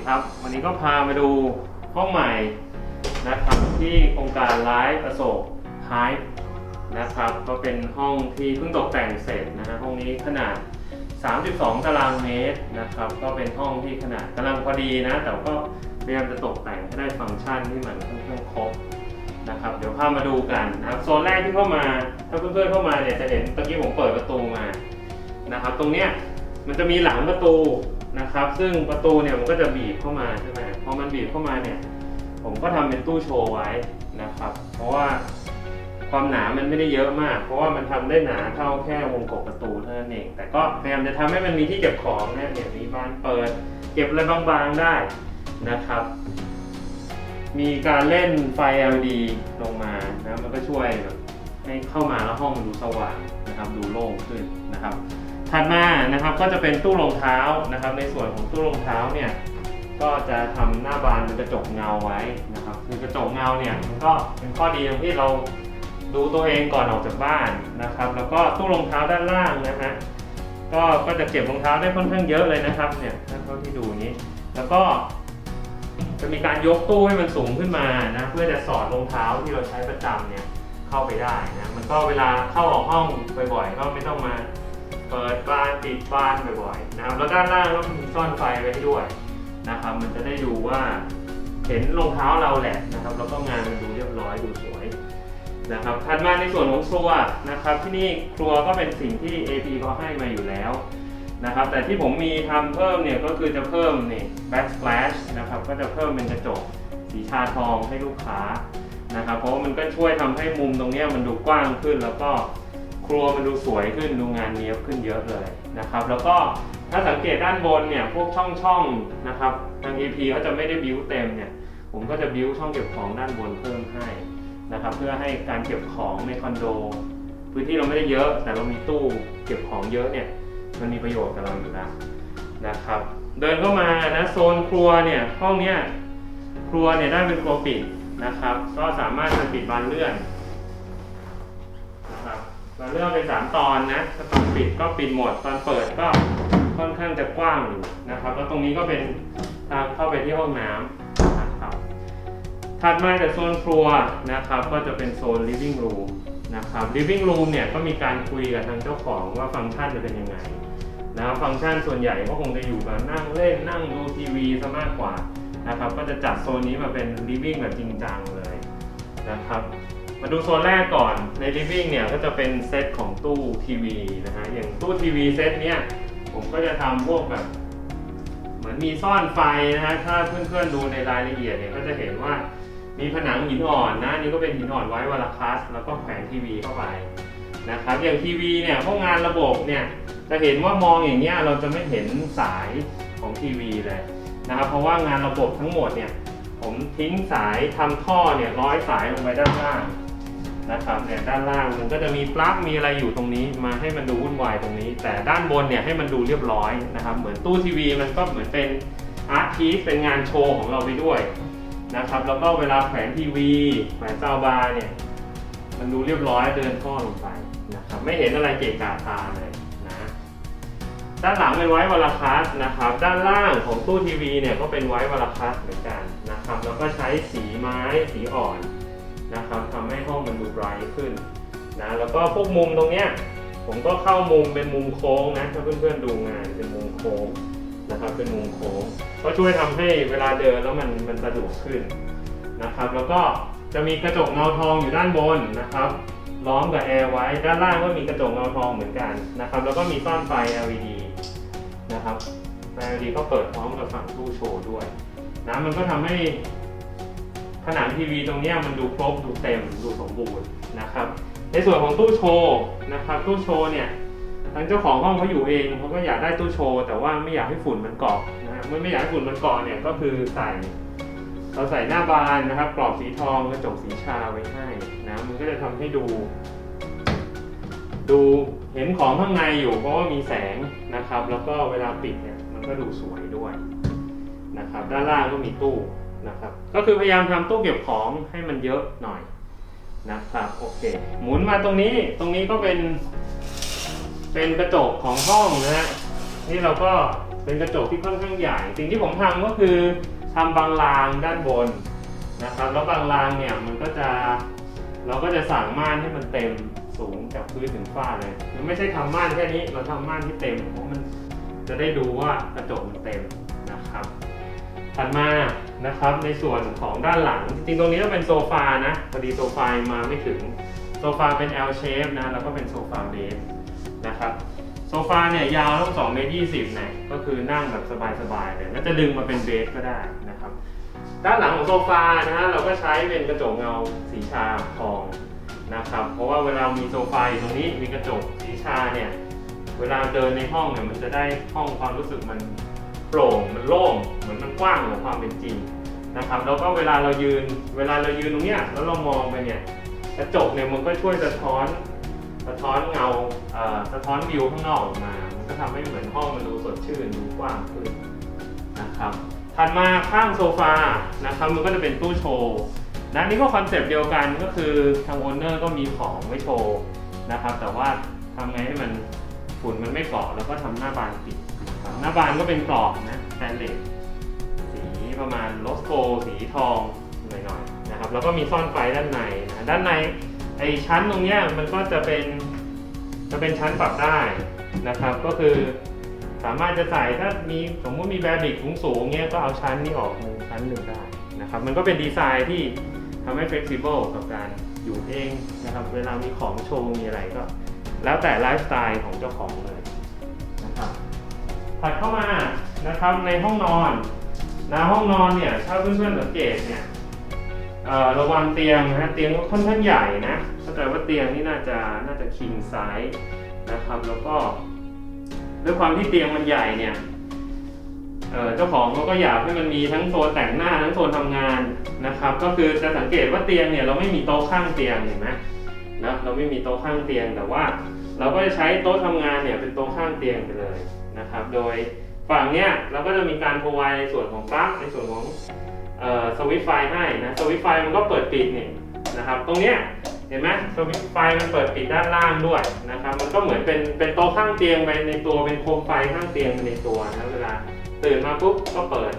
ดีครับ วันนี้ก็พามาดูห้องใหม่นะครับที่โครงการไลฟ์อโศกไฮนะครับ ก็เป็นห้องที่เพิ่งตกแต่งเสร็จนะฮะห้องนี้ขนาด 32 ตารางเมตรนะครับ ก็เป็นห้องที่ขนาดกำลังพอดีนะ แต่ก็พยายามจะตกแต่งให้ได้ฟังก์ชันที่มันค่อนข้างครบนะครับเดี๋ยวพามาดูกันนะครับโซนแรกที่เข้ามาถ้าเพื่อนๆเข้ามาเนี่ยจะเห็นตะกี้ผมเปิดประตูมานะครับ ตรงเนี้ยมันจะมีหลังประตู นะครับ ซึ่งประตูเนี่ยมันก็จะบีบเข้ามาใช่ไหมพอมันบีบเข้ามาเนี่ย ผมก็ทำเป็นตู้โชว์ไว้นะครับ เพราะว่าความหนามันไม่ได้เยอะมาก เพราะว่ามันทำได้หนาเท่าแค่วงกบประตูเท่านั้นเอง แต่ก็พยายามจะทำให้มันมีที่เก็บของนะเนี่ยมีบานเปิด เก็บอะไรบางๆได้นะครับ มีการเล่นไฟ LED ลงมานะมันก็ช่วยแบบให้เข้ามาแล้วห้องมันดูสว่างนะครับ ดูโล่งขึ้นนะครับ ถัดมานะครับก็จะเป็นตู้รองเท้านะครับ ในส่วนของตู้รองเท้าเนี่ยก็จะทำหน้าบานเป็นกระจกเงาไว้นะครับ คือกระจกเงาเนี่ยมันก็เป็นข้อดีตรงที่เราดูตัวเองก่อนออกจากบ้านนะครับ แล้วก็ตู้รองเท้าด้านล่างนะฮะก็ก็จะเก็บรองเท้าได้ค่อนข้างเยอะเลยนะครับเนี่ยถ้าเท่าที่ดูนี้ แล้วก็จะมีการยกตู้ให้มันสูงขึ้นมานะเพื่อจะสอดรองเท้าที่เราใช้ประจำเนี่ยเข้าไปได้นะมันก็เวลาเข้าออกห้องบ่อยๆก็ไม่ต้องมา เปิดบานปิดบานบ่อยๆนะครับแล้วด้านล่างก็มีซ่อนไฟไว้ให้ด้วยนะครับ มันจะได้ดูว่าเห็นรองเท้าเราแหละนะครับ แล้วก็งานมันดูเรียบร้อยดูสวยนะครับถัดมาในส่วนของครัวนะครับ ที่นี่ครัวก็เป็นสิ่งที่ AP เขาให้มาอยู่แล้วนะครับ แต่ที่ผมมีทำเพิ่มเนี่ยก็คือจะเพิ่มนี่ backsplash นะครับ ก็จะเพิ่มเป็นกระจกสีชาทองให้ลูกค้านะครับ เพราะว่ามันก็ช่วยทำให้มุมตรงนี้มันดูกว้างขึ้นแล้วก็ ครัวมันดูสวยขึ้นดูงานเนี้ยบขึ้นเยอะเลยนะครับ แล้วก็ถ้าสังเกตด้านบนเนี่ยพวกช่องช่องนะครับทาง EP เขาจะไม่ได้บิวเต็มเนี่ยผมก็จะบิวช่องเก็บของด้านบนเพิ่มให้นะครับเพื่อให้การเก็บของในคอนโด พื้นที่เราไม่ได้เยอะ แต่เรามีตู้เก็บของเยอะเนี่ยมันมีประโยชน์กับเราอยู่แล้วนะครับ เดินเข้ามานะโซนครัวเนี่ยห้องเนี้ยครัวเนี่ยได้เป็นครัวปิดนะครับ ก็สามารถจะปิดบานเลื่อน นะครับบาเลือนเป็นสามตอนนะถ้าตอนปิดก็ปิดหมด ตอนเปิดก็ค่อนข้างจะกว้างอยู่นะครับแล้วตรงนี้ก็เป็นทางเข้าไปที่ห้องน้ำนะครับถัดมาจากโซนครัวนะครับ ก็จะเป็นโซน living room นะครับ living room เนี่ยก็มีการคุยกับทางเจ้าของว่าฟังก์ชันจะเป็นยังไงนะครับฟังก์ชันส่วนใหญ่ก็คงจะอยู่กับนั่งเล่นนั่งดูทีวีซะมากกว่านะครับ ก็จะจัดโซนนี้มาเป็น living แบบจริงจังเลยนะครับ มาดูโซนแรกก่อนใน living เนี่ยก็จะเป็นเซตของตู้ทีวีนะฮะอย่างตู้ทีวีเซตเนี้ยผมก็จะทำพวกแบบ เหมือนมีซ่อนไฟนะฮะถ้าเพื่อนๆดูในรายละเอียดเนี่ยก็จะเห็นว่ามีผนังหินอ่อนนะนี่ก็เป็นหินอ่อนไว้วาลาคัสแล้วก็แขวนทีวีเข้าไปนะครับอย่างทีวีเนี่ยพวกงานระบบเนี่ยจะเห็นว่ามองอย่างเงี้ยเราจะไม่เห็นสายของทีวีเลยนะครับเพราะว่างานระบบทั้งหมดเนี่ยผมทิ้งสายทำท่อเนี่ยร้อยสายลงไปด้านล่าง นะครับเนี่ยด้านล่างมันก็จะมีปลั๊กมีอะไรอยู่ตรงนี้ มาให้มันดูวุ่นวายตรงนี้ แต่ด้านบนเนี่ยให้มันดูเรียบร้อยนะครับ เหมือนตู้ทีวีมันก็เหมือนเป็นอาร์ตพีซเป็นงานโชว์ของเราไปด้วยนะครับแล้วก็เวลาแขวนทีวีแขวนซาวบาร์เนี่ยมันดูเรียบร้อยเดินท่อลงไปนะครับไม่เห็นอะไรเกะกะตาเลยนะด้านหลังเป็นไว้วอลคัสนะครับด้านล่างของตู้ทีวีเนี่ยก็เป็นไว้วอลคัสเหมือนกันนะครับแล้วก็ใช้สีไม้สีอ่อนนะครับ รท์ขึ้นนะแล้วก็พวกมุมตรงเนี้ยผมก็เข้ามุมเป็นมุมโค้งนะถ้าเพื่อนๆดูงานเป็นมุมโค้งนะครับเป็นมุมโค้งก็ช่วยทำให้เวลาเดินแล้วมันมันสะดวกขึ้นนะครับ แล้วก็จะมีกระจกเงาทองอยู่ด้านบนนะครับ ล้อมกับแอร์ไว้ด้านล่างก็มีกระจกเงาทองเหมือนกันนะครับ แล้วก็มีซ่อนไฟ LED นะครับไฟ LED ก็เปิดพร้อมกับฝั่งตู้โชว์ด้วยนะมันก็ทำให้ ผนังทีวีตรงนี้มันดูครบดูเต็มดูสมบูรณ์นะครับ ในส่วนของตู้โชว์นะครับตู้โชว์เนี่ยทางเจ้าของห้องเขาอยู่เองเขาก็อยากได้ตู้โชว์แต่ว่าไม่อยากให้ฝุ่นมันเกาะนะฮะเมื่อไม่อยากให้ฝุ่นมันเกาะเนี่ยก็คือใส่เราใส่หน้าบานนะครับ กรอบสีทองกระจกสีชาไว้ให้นะมันก็จะทำให้ดู ดูเห็นของข้างในอยู่เพราะว่ามีแสงนะครับ แล้วก็เวลาปิดเนี่ยมันก็ดูสวยด้วยนะครับ ด้านล่างก็มีตู้ นะครับก็คือพยายามทำตู้เก็บของให้มันเยอะหน่อยนะครับโอเค หมุนมาตรงนี้ตรงนี้ก็เป็น เป็นกระจกของห้องนะฮะนี่เราก็เป็นกระจกที่ค่อนข้างใหญ่สิ่งที่ผมทำก็คือทำบางรางด้านบนนะครับแล้วบางรางเนี่ยมันก็จะเราก็จะสั่งม่านให้มันเต็มสูงจากพื้นถึงฝ้าเลยมันไม่ใช่ทำม่านแค่นี้เราทำม่านที่เต็มเพราะมันจะได้ดูว่ากระจกมันเต็มนะครับ ถัดมานะครับในส่วนของด้านหลัง จริงตรงนี้ก็เป็นโซฟานะพอดีโซฟามาไม่ถึงโซฟาเป็น L shape นะแล้วก็เป็นโซฟาเบสนะครับโซฟาเนี่ยยาวต้อง2เมตร20นะก็คือนั่งแบบสบายๆเลยแล้วจะดึงมาเป็นเบสก็ได้นะครับด้านหลังของโซฟานะฮะเราก็ใช้เป็นกระจกเงาสีชาทองนะครับเพราะว่าเวลามีโซฟาอยู่ตรงนี้มีกระจกสีชาเนี่ยเวลาเดินในห้องเนี่ยมันจะได้ห้องความรู้สึกมัน โปร่งมันโล่งเหมือนมันกว้างกว่าความเป็นจริงนะครับแล้วก็เวลาเรายืนเวลาเรายืนตรงเนี้ยแล้วเรามองไปเนี่ยกระจกเนี่ยมันก็ช่วยสะท้อนสะท้อนเงาสะท้อนวิวข้างนอกออกมา มันก็ทำให้เหมือนห้องมันดูสดชื่นดูกว้างขึ้นนะครับถัดมาข้างโซฟานะครับมันก็จะเป็นตู้โชว์นะนี่ก็คอนเซปต์เดียวกันก็คือทางโอนเนอร์ก็มีของไว้โชว์นะครับแต่ว่าทำไงให้มันฝุ่นมันไม่เกาะแล้วก็ทำหน้าบานปิด หน้าบานก็เป็นกรอบนะแตนเลสสีประมาณโลสโกสีทองหน่อยๆนะครับ แล้วก็มีซ่อนไฟด้านในนะด้านในไอชั้นตรงเนี้ยมันก็จะเป็นจะเป็นชั้นปรับได้นะครับ ก็คือสามารถจะใส่ถ้ามีสมมติมีแบบิกสูงๆเงี้ยก็เอาชั้นนี้ออกหนึ่งชั้นหนึ่งได้นะครับมันก็เป็นดีไซน์ที่ทำให้ flexible กับการอยู่เองนะครับ เวลามีของโชว์มีอะไรก็ แล้วแต่ไลฟ์สไตล์ของเจ้าของเลย ถัดเข้ามานะครับในห้องนอนนะห้องนอนเนี่ยถ้าเพื่อนๆสังเกตเนี่ยเอ่อระวังเตียงนะเตียงก็ค่อนข้างใหญ่นะเข้าใจว่าเตียงนี่น่าจะน่าจะ king size นะครับแล้วก็ด้วยความที่เตียงมันใหญ่เนี่ยเอ่อเจ้าของเขาก็อยากให้มันมีทั้งโซนแต่งหน้าทั้งโซนทำงานนะครับ ก็คือจะสังเกตว่าเตียงเนี่ยเราไม่มีโต๊ะข้างเตียงเห็นไหมนะเราไม่มีโต๊ะข้างเตียงแต่ว่า เราก็จะใช้โต๊ะทำงานเนี่ยเป็นโต๊ะข้างเตียงไปเลย นะครับ โดยฝั่งเนี้ยเราก็จะมีการ provide ในส่วนของปลั๊กในส่วนของสวิตไฟให้นะสวิตไฟมันก็เปิดปิดนี่นะครับ ตรงเนี้ยเห็นไหมสวิตไฟมันเปิดปิดด้านล่างด้วยนะครับ มันก็เหมือนเป็นเป็นโต๊ะข้างเตียงไปในตัวเป็นโคมไฟข้างเตียงไปในตัวนะเวลาตื่นมาปุ๊บก็เปิด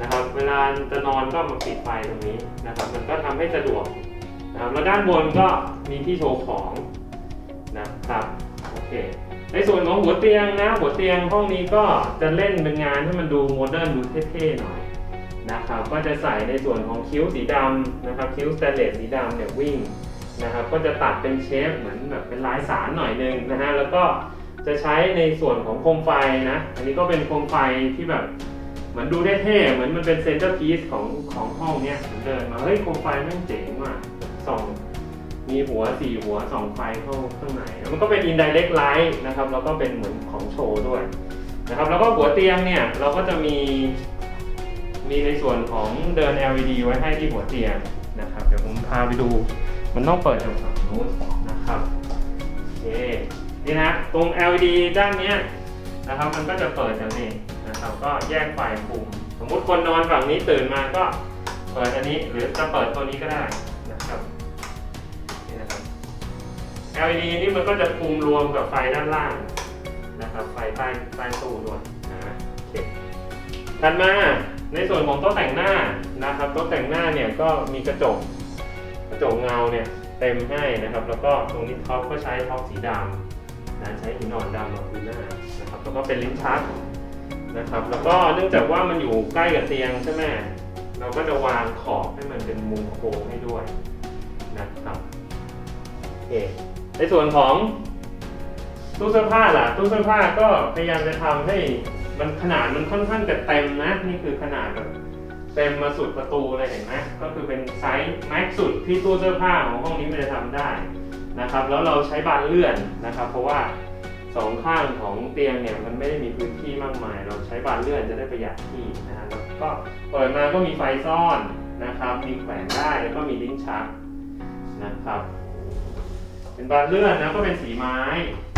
นะครับ เวลาจะนอนก็มาปิดไฟตรงนี้นะครับ มันก็ทำให้สะดวกนะครับแล้วด้านบนก็มีที่โชว์ของนะครับโอเค ในส่วนของหัวเตียงนะ หัวเตียงห้องนี้ก็จะเล่นเป็นงานให้มันดูโมเดิร์นดูเท่ๆหน่อยนะครับก็จะใส่ในส่วนของคิ้วสีดำนะครับคิ้วสแตนเลสสีดำเนี่ยวิ่งนะครับก็จะตัดเป็นเชฟเหมือนแบบเป็นลายสารหน่อยนึงนะฮะแล้วก็จะใช้ในส่วนของโคมไฟนะ อันนี้ก็เป็นโคมไฟที่แบบเหมือนดูเท่ๆเหมือนมันเป็นเซนเตอร์พีซของของห้องเนี้ยเดินมาเฮ้ยโคมไฟแม่งเจ๋งว่ะส่อง มีหัวสี่หัวสองไฟเข้าข้างในแล้วมันก็เป็น indirect light นะครับแล้วก็เป็นเหมือนของโชว์ด้วยนะครับแล้วก็หัวเตียงเนี่ยเราก็จะมีมีในส่วนของเดิน LED ไว้ให้ที่หัวเตียงนะครับ เดี๋ยวผมพาไปดูมันต้องเปิดจากฝั่งนู้นนะครับโอเคนี่นะตรง LED ด้านเนี้ยนะครับมันก็จะเปิดอย่างนี้นะครับก็แยกไฟคุม สมมุติคนนอนฝั่งนี้ตื่นมาก็เปิดอันนี้หรือจะเปิดตัวนี้ก็ได้ LED นี่มันก็จะคุมรวมกับไฟด้านล่างนะครับ ไฟใต้ใต้ตู้ด้วยนะโอเคถัดมาในส่วนของโต๊ะแต่งหน้านะครับโต๊ะแต่งหน้าเนี่ยก็มีกระจกกระจกเงาเนี่ยเต็มให้นะครับ แล้วก็ตรงนี้ท็อปก็ใช้ท็อปสีดำนะใช้หินอ่อนดำมาพื้นหน้านะครับแล้วก็เป็นลิ้นชักนะครับ แล้วก็เนื่องจากว่ามันอยู่ใกล้กับเตียงใช่ไหมเราก็จะวางขอบให้มันเป็นมุมโค้งให้ด้วยนะครับโอเค ในส่วนของตู้เสื้อผ้าล่ะตู้เสื้อผ้าก็พยายามจะทำให้มันขนาดมันค่อนข้างจะเต็มนะ นี่คือขนาดแบบเต็มมาสุดประตูเลยเห็นไหมก็คือเป็นไซส์แม็กสุดที่ตู้เสื้อผ้าของห้องนี้มันจะทำได้นะครับ แล้วเราใช้บานเลื่อนนะครับ เพราะว่าสองข้างของเตียงเนี่ยมันไม่ได้มีพื้นที่มากมาย เราใช้บานเลื่อนจะได้ประหยัดที่นะฮะแล้วก็เปิดมาก็มีไฟซ่อนนะครับ มีแขวนได้แล้วก็มีลิ้นชักนะครับ เป็นบานเลื่อนนะก็เป็นสีไม้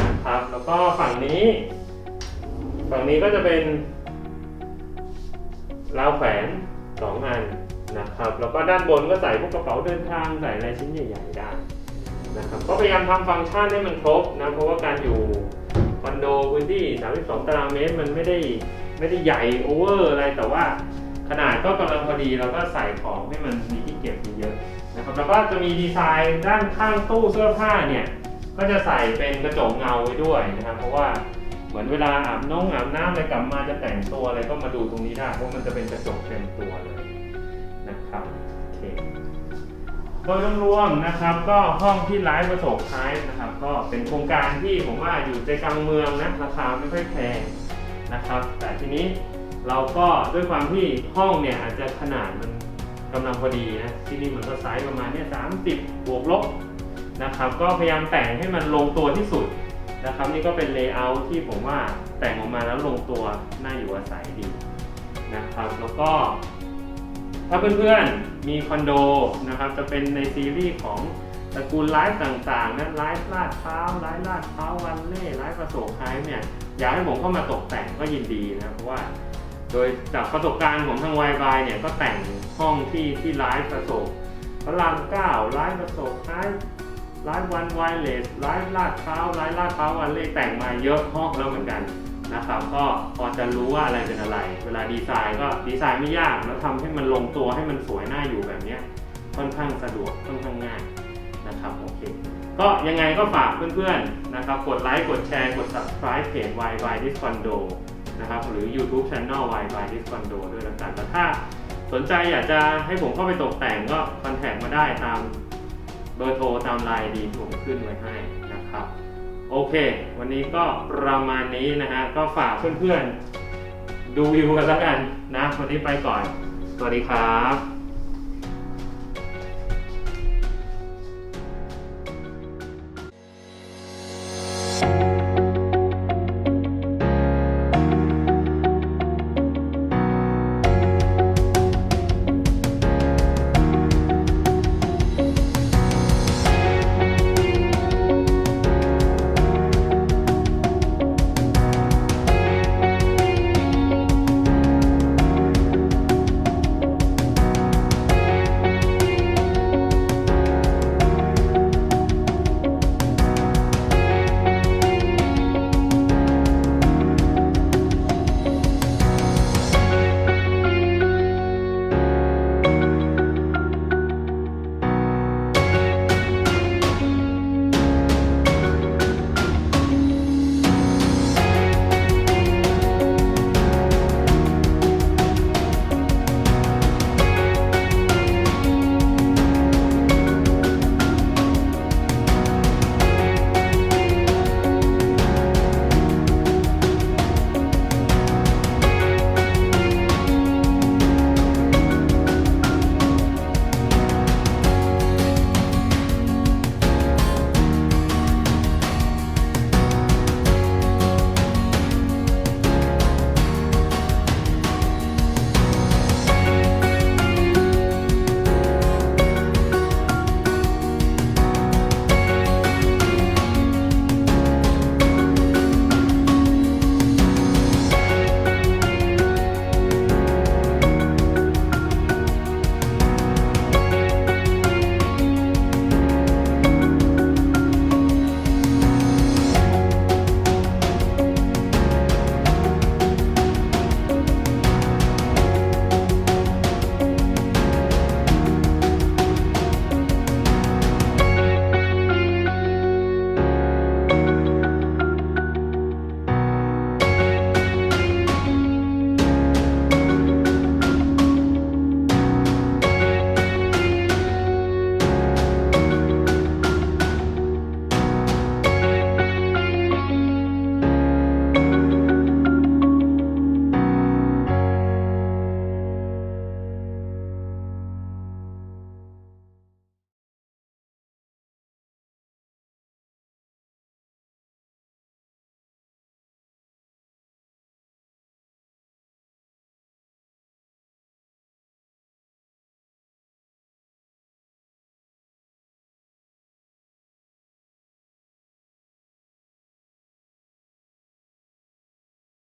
นะครับ แล้วก็ฝั่งนี้ ฝั่งนี้ก็จะเป็นราวแขวนสองอันนะครับ แล้วก็ด้านบนก็ใส่พวกกระเป๋าเดินทางใส่อะไรชิ้นใหญ่ๆได้นะครับก็พยายามทำฟังก์ชันให้มันครบนะเพราะว่าการอยู่คอนโดพื้นที่ 32 ตารางเมตรมันไม่ได้ไม่ได้ใหญ่โอเวอร์อะไรแต่ว่าขนาดก็กำลังพอดีเราก็ใส่ของให้มันมีที่เก็บเยอะ แล้วก็จะมีดีไซน์ด้านข้างตู้เสื้อผ้าเนี่ย ก็จะใส่เป็นกระจกเงาไว้ด้วยนะครับ เพราะว่าเหมือนเวลาอาบน้องอาบน้ำอะไรกลับมาจะแต่งตัวอะไรก็มาดูตรงนี้ได้เพราะมันจะเป็นกระจกเต็มตัวเลยนะครับโอเคโดยรวมๆนะครับก็ห้องที่ไลฟ์ประสบท้ายนะครับ ก็เป็นโครงการที่ผมว่าอยู่ใจกลางเมืองนะราคาไม่ค่อยแพงนะครับ แต่ทีนี้เราก็ด้วยความที่ห้องเนี่ยอาจจะขนาดมัน กำลังพอดีนะที่นี่มันก็ไซส์ประมาณเนี่ยสามสิบบวกลบนะครับ ก็พยายามแต่งให้มันลงตัวที่สุดนะครับ นี่ก็เป็นเลเยอร์ที่ผมว่าแต่งออกมาแล้วลงตัวน่าอยู่อาศัยดีนะครับ แล้วก็ ถ้าเพื่อนๆมีคอนโดนะครับ จะเป็นในซีรีส์ของตระกูลไลฟ์ต่างๆนะไลฟ์ลาดเท้าวไลฟ์ลาดเท้าววันเล่ไลฟ์ประสบไฮเนี่ยอยากให้ผมเข้ามาตกแต่งก็ยินดีนะเพราะว่า โดยจากประสบการณ์ของทาง y ายเนี่ยก็แต่งห้องที่ที่ไลฟ์ประสบพระรามเก้าไลฟ์ประสบไลฟ์ไลฟ์วันไวเลสไลฟ์ลาดเท้าวไลฟ์ลาดเท้าวันเล่แต่งมาเยอะห้องแล้วเหมือนกันนะครับก็พอจะรู้ว่าอะไรเป็นอะไร เวลาดีไซน์ก็ดีไซน์ไม่ยากแล้วทำให้มันลงตัวให้มันสวยน่าอยู่แบบนี้ค่อนข้างสะดวกค่อนข้างง่ายนะครับโอเคก็ยังไงก็ฝากเพื่อนๆนะครับกดไลค์กดแชร์กด subscribe เพจ y y d i s c o n d o นะครับ หรือ YouTube Channel y y d i s c o n d o ด้วยแล้วกันแล้วถ้าสนใจอยากจะให้ผมเข้าไปตกแต่งก็คอนแทคมาได้ตามเบอร์โทรตามไลน์ดีที่ผมขึ้นไว้ให้นะครับ โอเค วันนี้ก็ประมาณนี้นะฮะ ก็ฝากเพื่อนๆ ดูวิวกันแล้วกันนะ วันนี้ไปก่อน สวัสดีครับ